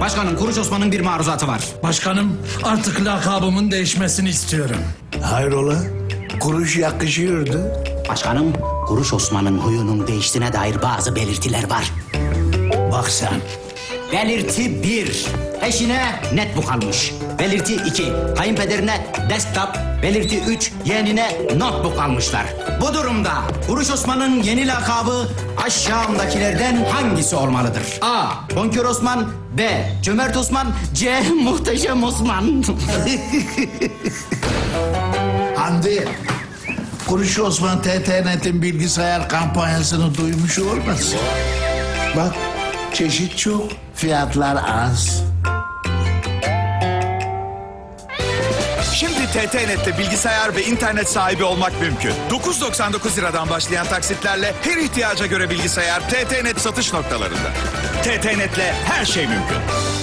Başkanım Kuruç Osman'ın bir maruzatı var. Başkanım artık lakabımın değişmesini istiyorum. Hayrola? Kuruş yakışıyordu. Başkanım Kuruç Osman'ın huyunun değiştiğine dair bazı belirtiler var. Bak sen. Belirti bir. Eşine netbook almış. Belirti iki. Kayınpederine desktop. Belirti üç. Yeğenine notebook almışlar. Bu durumda Kuruş Osman'ın yeni lakabı aşağımdakilerden hangisi olmalıdır? A. Bonkör Osman. B. Cömert Osman. C. Muhteşem Osman. Hamdi. Kuruş Osman TTNet'in bilgisayar kampanyasını duymuş olmasın? Bak çeşit çok, fiyatlar az. Şimdi TTNet'te bilgisayar ve internet sahibi olmak mümkün. 9.99 liradan başlayan taksitlerle her ihtiyaca göre bilgisayar TTNet satış noktalarında. TTNet'le her şey mümkün.